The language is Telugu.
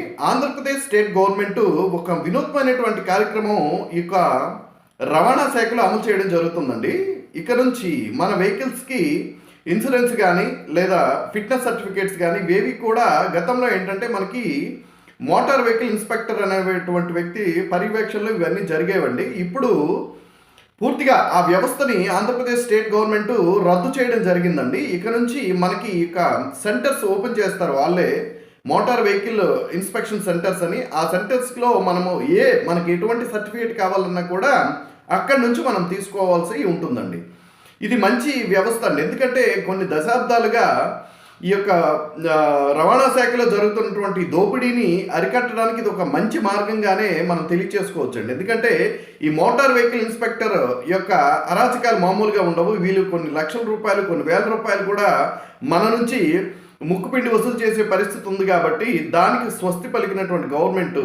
ఆంధ్రప్రదేశ్ స్టేట్ గవర్నమెంట్ ఒక వినూత్నమైనటువంటి కార్యక్రమం ఈ యొక్క రవాణా శాఖలో అమలు చేయడం జరుగుతుందండి. ఇక నుంచి మన వెహికల్స్కి ఇన్సూరెన్స్ కానీ లేదా ఫిట్నెస్ సర్టిఫికేట్స్ కానీ ఇవేవి కూడా గతంలో ఏంటంటే మనకి మోటార్ వెహికల్ ఇన్స్పెక్టర్ అనేటువంటి వ్యక్తి పర్యవేక్షణలో ఇవన్నీ జరిగేవండి. ఇప్పుడు పూర్తిగా ఆ వ్యవస్థని ఆంధ్రప్రదేశ్ స్టేట్ గవర్నమెంట్ రద్దు చేయడం జరిగిందండి. ఇక నుంచి మనకి ఇక సెంటర్స్ ఓపెన్ చేస్తారు వాళ్ళే. మోటార్ వెహికల్ ఇన్స్పెక్షన్ సెంటర్స్ అని ఆ సెంటర్స్లో మనము ఏ మనకి ఎటువంటి సర్టిఫికేట్ కావాలన్నా కూడా అక్కడి నుంచి మనం తీసుకోవాల్సి ఉంటుందండి. ఇది మంచి వ్యవస్థ అండి. ఎందుకంటే కొన్ని దశాబ్దాలుగా ఈ యొక్క రవాణా శాఖలో జరుగుతున్నటువంటి దోపిడీని అరికట్టడానికి ఇది ఒక మంచి మార్గంగానే మనం తెలియచేసుకోవచ్చండి. ఎందుకంటే ఈ మోటార్ వెహికల్ ఇన్స్పెక్టర్ యొక్క అరాచకాలు మామూలుగా ఉండవు. వీళ్ళు కొన్ని లక్షల రూపాయలు కొన్ని వేల రూపాయలు కూడా మన నుంచి ముక్కుపిండి వసూలు చేసే పరిస్థితి ఉంది కాబట్టి దానికి స్వస్తి పలికినటువంటి గవర్నమెంట్